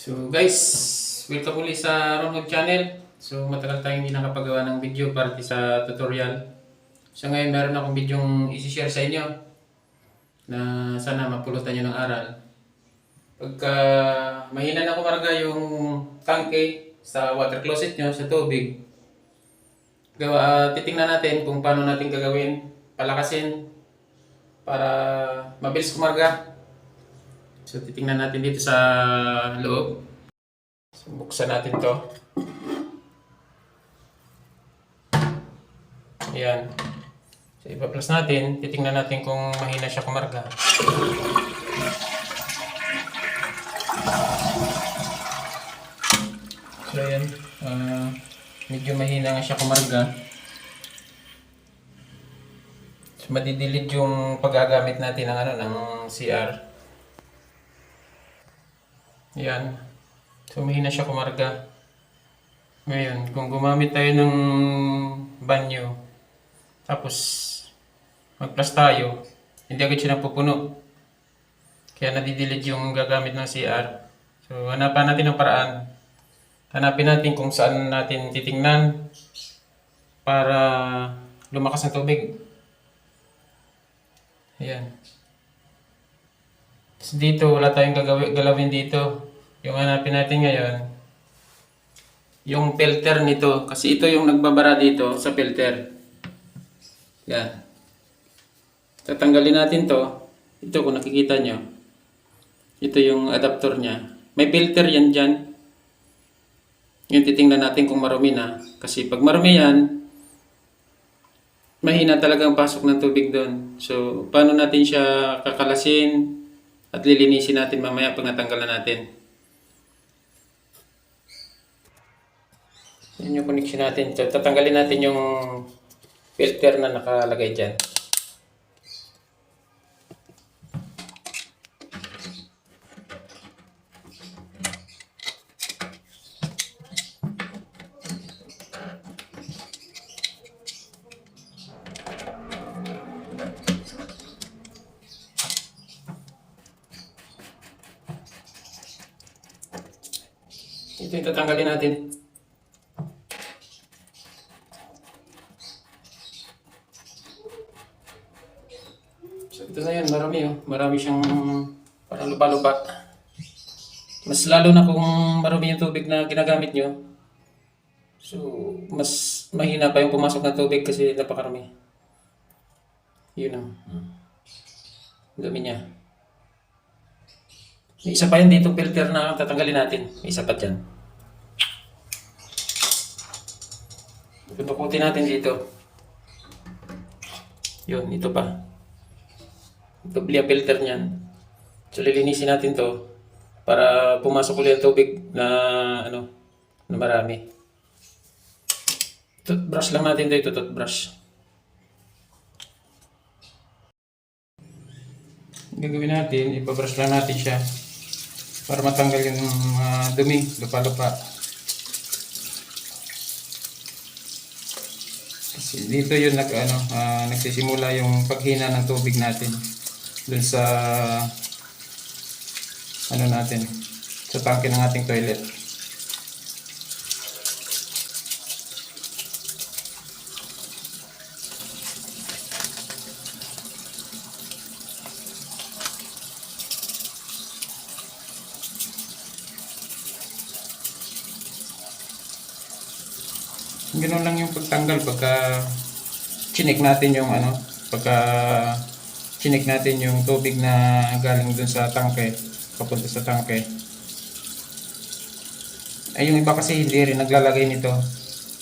So guys, welcome ulit sa Ronhog Channel. So matagal tayong hindi nakapagawa ng video para sa tutorial. So ngayon meron akong bidyong isi-share sa inyo na sana mapulutan nyo ng aral. Pagka mahina na kumarga yung tangke sa water closet nyo sa tubig, gawa, ah, titingnan natin kung paano natin gagawin, palakasin para mabilis kumarga. So titingnan natin dito sa loob. So, buksan natin to. Ayan. So ipa-plus natin. Titingnan natin kung mahina siya kumarga. So ayan. ah, medyo mahina nga siya kumarga. So madidilid yung paggagamit natin ng ano ng CR. Yan. So, mahina siya kumarga. Ngayon, kung gumamit tayo ng banyo, tapos mag-plus tayo, hindi agad siya napupuno. Kaya nadidelete yung gagamit ng CR. So, hanapan natin ang paraan. Hanapin natin kung saan natin titingnan para lumakas ang tubig. Ayan. Tapos dito, wala tayong gagawin, galawin dito. Yung hanapin natin ngayon, yung filter nito. Kasi ito yung nagbabara dito sa filter. Yan. Tatanggalin natin to. Ito kung nakikita nyo. Ito yung adapter niya. May filter yan dyan. Yung titingnan natin kung marumi na. Kasi pag marumi yan, mahina talaga ang pasok ng tubig doon. So, paano natin siya kakalasin at lilinisin natin mamaya pag natanggal na natin. Yan yung connection natin. So, tatanggalin natin yung filter na nakalagay dyan. Ito yung tatanggalin natin. So ito na yun, marami oh. Marami siyang parang lupa-lupa. Mas lalo na kung marami yung tubig na ginagamit nyo. So, mas mahina pa yung pumasok na tubig kasi napakarami. Yun oh. Ang dami niya. May isa pa yun dito filter na tatanggalin natin. May isa pa dyan. Tutukutin natin dito. Yun, ito pa. Doble ang filter niyan. So lilinisin natin to para pumasok ulit ang tubig na ano na marami. Toothbrush lang natin dito, toothbrush. Gagawin natin, ipabrush lang natin siya para matanggal yung mga dumi, lupa-lupa. Dito yun nag, ano, ah, nagsisimula yung paghina ng tubig natin dun sa ano natin sa tangke ng ating toilet. Ganun pagtanggal pagka chinik natin yung ano, pagka chinik natin yung tubig na galing dun sa tangke, papunta sa tangke. Ay yung iba kasi hindi rin naglalagay nito.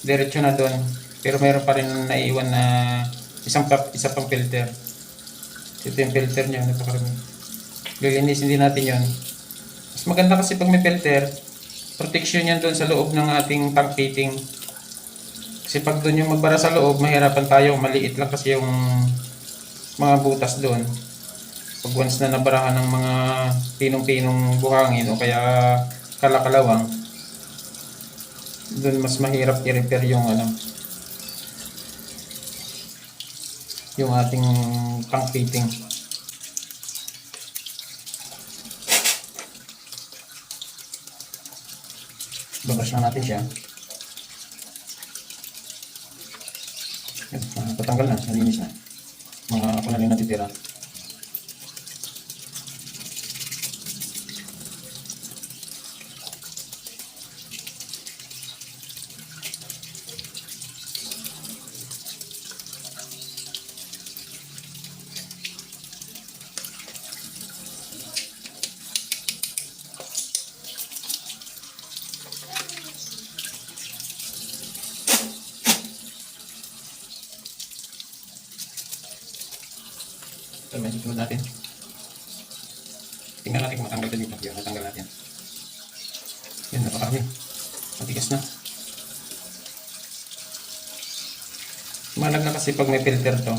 Diretso na doon. Pero meron pa rin naiiwan na isang pa, isa pang filter. Ito yung filter niya, napakarami. Lilinisin din natin yon. Mas maganda kasi pag may filter, protection yan doon sa loob ng ating tank fitting. Kasi pag doon yung magbara sa loob, mahirapan tayo. Maliit lang kasi yung mga butas doon. Pag once na nabarahan ng mga pinong-pinong buhangin o kaya kalakalawang, doon mas mahirap i-repair yung ano yung ating tank fitting. Babrush na natin siya. Yan, ah, patanggal na, nalinis na. Mga ako na lang natitira. Ito, medyo sunod natin. Tingnan natin kung matanggal ka dito. Yan, natanggal natin. Yan, napakarami. Matigas na. Malag na kasi pag may filter to.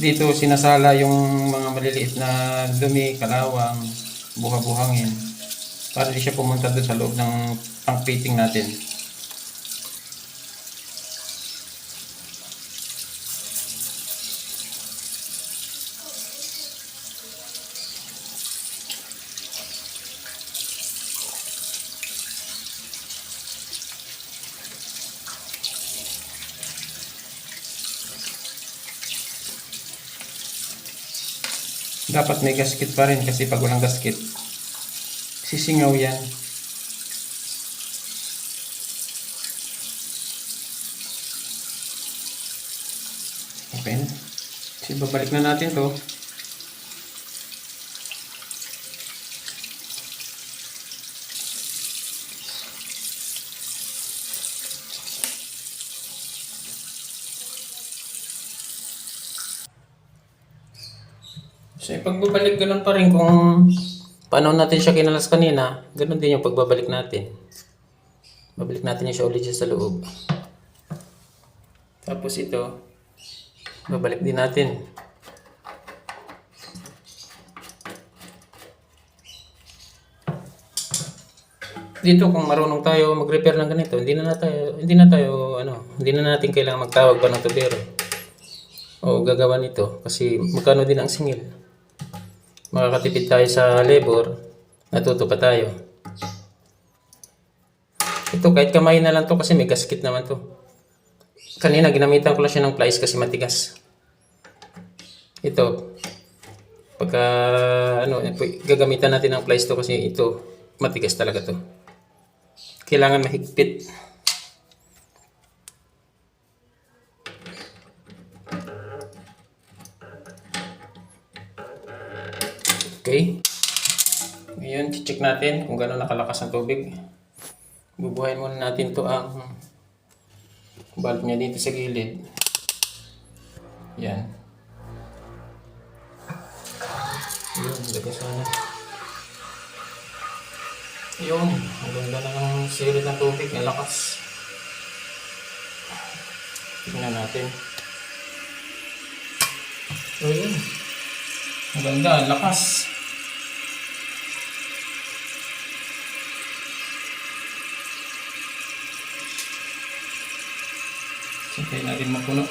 Dito sinasala yung mga maliliit na dumi, kalawang, buha-buhangin para di siya pumunta doon sa loob ng tank fitting natin. Dapat may gasket pa rin kasi pag walang gasket, sisingaw yan. Okay. Kasi babalik na natin to. Yung pagbabalik, ganun pa rin kung paano natin siya kinalas kanina, ganun din yung pagbabalik natin. Babalik natin siya ulit sa loob. Tapos ito, babalik din natin. Dito kung marunong tayo mag-repair ng ganito, hindi na, na tayo, hindi na tayo ano, hindi na natin kailangan magtawag pa ng tubero. O gagawa nito kasi magkano din ang singil makakatipid tayo sa labor, natuto pa tayo. Ito, kahit kamay na lang to kasi may gasket naman to. Kanina, ginamitan ko lang siya ng plies kasi matigas. Ito, pagka, ano, eh, gagamitan natin ng plies to kasi ito, matigas talaga to. Kailangan mahigpit. Okay. Ngayon, check natin kung gano'n nakalakas ang tubig. Bubuhayin muna natin to ang valve niya dito sa gilid. Yan. Yun, lagas na. Yun, ang ganda na ng sirit ng tubig, ang lakas. Tingnan natin. So yun. Ang ganda, ang lakas. Hintayin natin mapuno.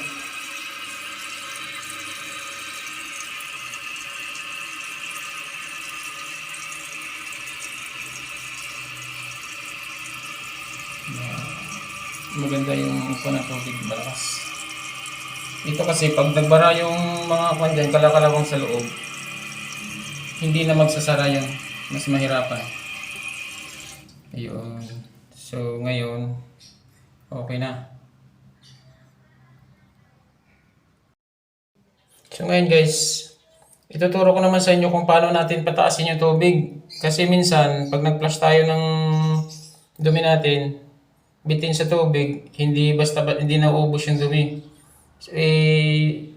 Maganda yung punang tubig, malakas. Ito kasi pag nagbara yung mga kwan dyan, kalakalawang sa loob, hindi na magsasara yan. Mas mahirapan. Ayun. So, ngayon, okay na. So, ngayon guys, ituturo ko naman sa inyo kung paano natin pataasin yung tubig. Kasi minsan, pag nag-flush tayo ng dumi natin, bitin sa tubig, hindi basta hindi nauubos yung dumi. So, eh,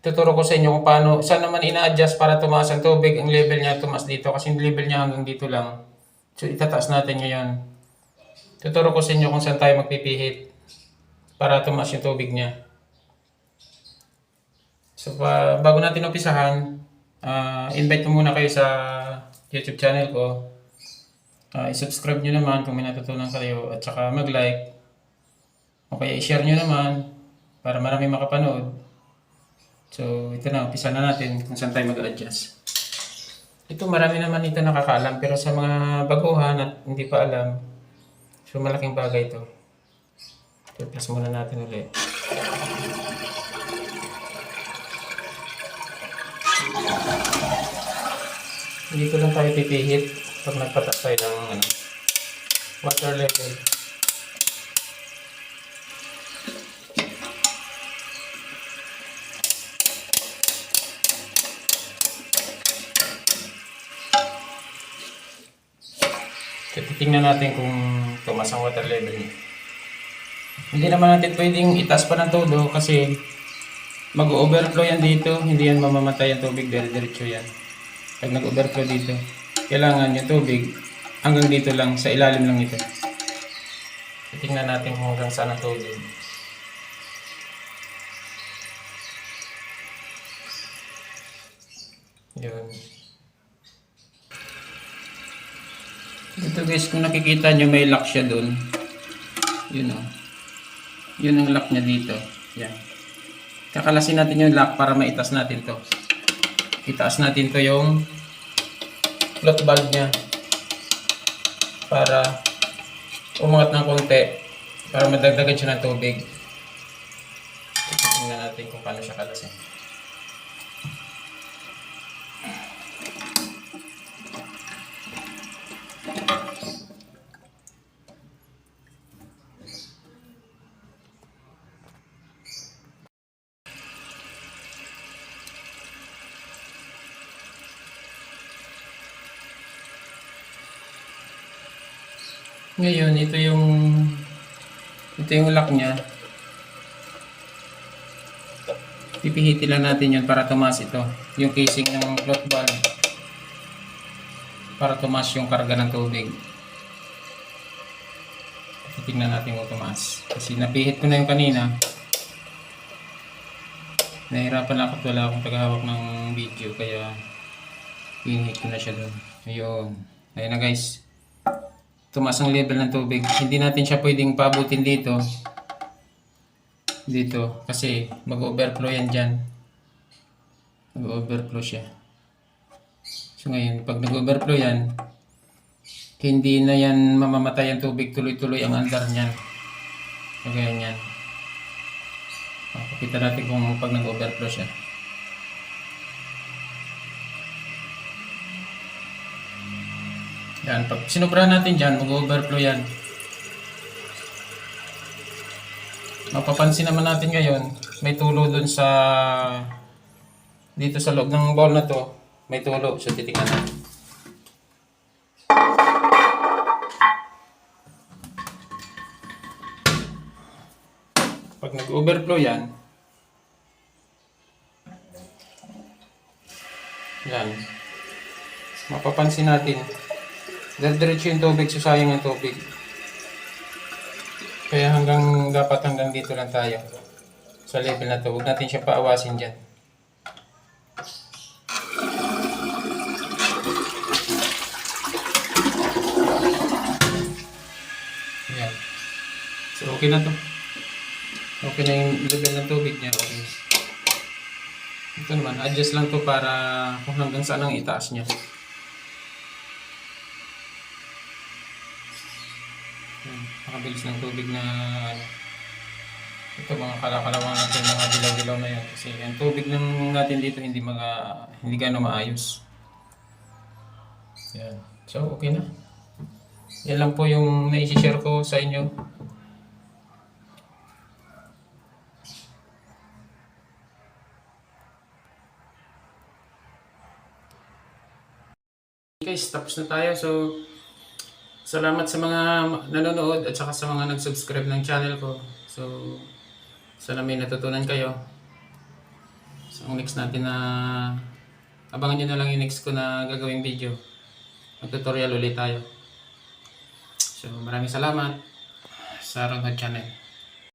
tuturo ko sa inyo kung paano, saan naman ina-adjust para tumaas ang tubig, ang level niya tumaas dito kasi yung level niya hanggang dito lang. So itataas natin ngayon. Tuturo ko sa inyo kung saan tayo magpipihit para tumaas yung tubig niya. So pa, bago natin umpisahan, ah, invite ko muna kayo sa YouTube channel ko. Ah, i-subscribe nyo naman kung may natutunan kayo at saka mag-like. O kaya i-share nyo naman para marami makapanood. So, ito na, umpisa na natin kung saan tayo mag-adjust. Ito marami naman ito nakakaalam pero sa mga baguhan at hindi pa alam, so malaking bagay ito. I-press muna natin ulit. Dito lang tayo pipihit pag nagpatak tayo ng ano, water level. So, titingnan natin kung tumas ang water level niya. Hindi naman natin pwedeng itaas pa ng todo kasi mag-overflow yan dito. Hindi yan mamamatay ang tubig dahil diretso yan. Pag nag-overflow dito, kailangan yung tubig hanggang dito lang, sa ilalim lang ito. Titingnan natin kung hanggang saan ang tubig. Yun. Dito guys, kung nakikita nyo may lock siya dun. Yun o. Yun ang lock niya dito. Yan. Kakalasin natin yung lock para maitas natin to. Itaas natin to yung float valve niya. Para umangat ng konti. Para madagdagan siya ng tubig. Tingnan natin kung paano siya kalasin. Ngayon, ito yung ito yung lock niya. Pipihitin lang natin yun para tumas ito. Yung casing ng float valve. Para tumas yung karga ng tubig. Titignan natin kung tumas. Kasi napihit ko na yung kanina. Nahirapan lang ako at wala akong tagahawak ng video. Kaya pinihit ko na siya doon. Ayun. Ayun na guys tumaas ang level ng tubig. Hindi natin siya pwedeng paabutin dito. Dito. Kasi mag-overflow yan dyan. Mag-overflow siya. So ngayon, pag nag-overflow yan, hindi na yan mamamatay ang tubig. Tuloy-tuloy ang andar niyan. So ganyan yan. Pakita natin kung pag nag-overflow siya. Yan, pag sinubra natin dyan, mag-overflow yan. Mapapansin naman natin ngayon, may tulo dun sa dito sa loob ng bowl na to, may tulo. So titingnan natin. Pag nag-overflow yan, yan, mapapansin natin, Diretso yung tubig, susayang ang tubig. Kaya hanggang, dapat hanggang dito lang tayo. Sa level na to. Huwag natin siya paawasin dyan. Ayan. So, okay na to. Okay na yung level ng tubig niya. Okay. Ito naman, adjust lang to para kung hanggang saan ang itaas niya. Nakabilis ng tubig na ano. Ito mga kalakalawang natin mga dilaw-dilaw na yan. Kasi yung tubig ng natin dito hindi mga hindi gaano maayos. Yan. So okay na. Yan lang po yung naisi-share ko sa inyo. Guys, tapos na tayo. So, Salamat sa mga nanonood at saka sa mga nag-subscribe ng channel ko. So, sana may natutunan kayo. So, ang next natin na abangan nyo na lang yung next ko na gagawing video. Mag-tutorial ulit tayo. So, maraming salamat sa Ronhod Channel.